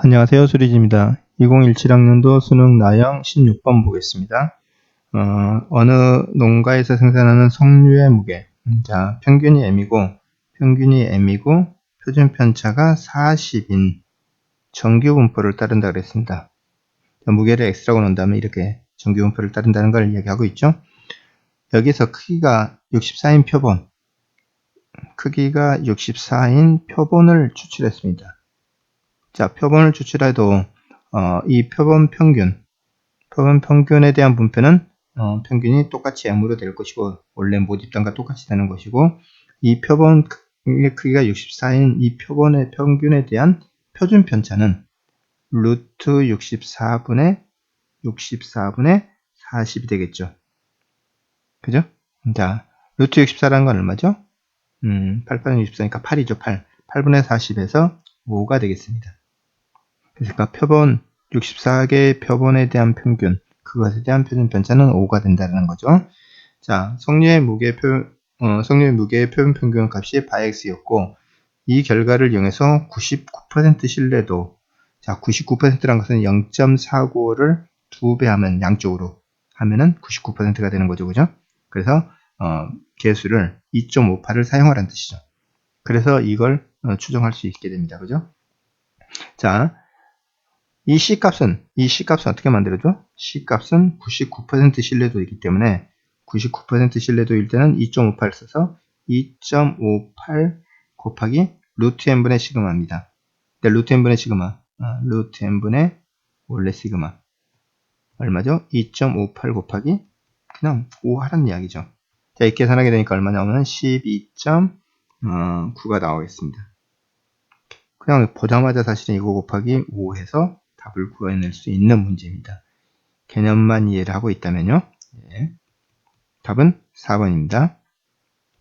안녕하세요. 수리지입니다. 2017학년도 수능 나형 16번 보겠습니다. 어, 어느 농가에서 생산하는 석류의 무게. 음, 자, 평균이 m이고, 평균이 m이고, 표준 편차가 40인 정규 분포를 따른다 그랬습니다. 자, 무게를 x라고 다음에 이렇게 정규 분포를 따른다는 걸 이야기하고 있죠. 여기서 크기가 64인 표본, 크기가 64인 표본을 추출했습니다. 자, 표본을 추출해도 어, 이 표본 평균, 표본 평균에 대한 분표는 어, 평균이 똑같이 m으로 될 것이고 원래 모집단과 똑같이 되는 것이고 이 표본 의 크기가 64인 이 표본의 평균에 대한 표준 편차는 루트 64분의 64분의 40이 되겠죠. 그죠? 자, 루트 64라는 건 얼마죠? 음, 8, 8은 64니까 8이죠, 8. 8분의 40에서 5가 되겠습니다. 그러니까 표본 64개의 표본에 대한 평균, 그것에 대한 표준 편차는 5가 된다는 거죠. 자, 성류의 무게 표, 어, 성류의 무게의 표준 평균 값이 바엑스였고, 이 결과를 이용해서 99% 신뢰도, 자, 99%란 것은 0.45를 2배 하면 양쪽으로 하면은 99%가 되는 거죠. 그죠? 그래서, 어, 개수를 2.58을 사용하라는 뜻이죠. 그래서 이걸 어, 추정할 수 있게 됩니다. 그죠? 자, 이 C값은, 이 C값은 어떻게 만들어줘? C값은 99% 신뢰도이기 때문에 99% 신뢰도일 때는 2.58 써서 2.58 곱하기 루트 n분의 시그마입니다. 네, 루트 n분의 시그마, 아, 루트 n분의 원래 시그마 얼마죠? 2.58 곱하기 그냥 5 하라는 이야기죠. 자, 이렇게 계산하게 되니까 얼마 나오면 12.9가 어, 나오겠습니다. 그냥 보자마자 사실은 이거 곱하기 5 해서 답을 구해낼 수 있는 문제입니다. 개념만 이해를 하고 있다면요. 네. 답은 4번입니다.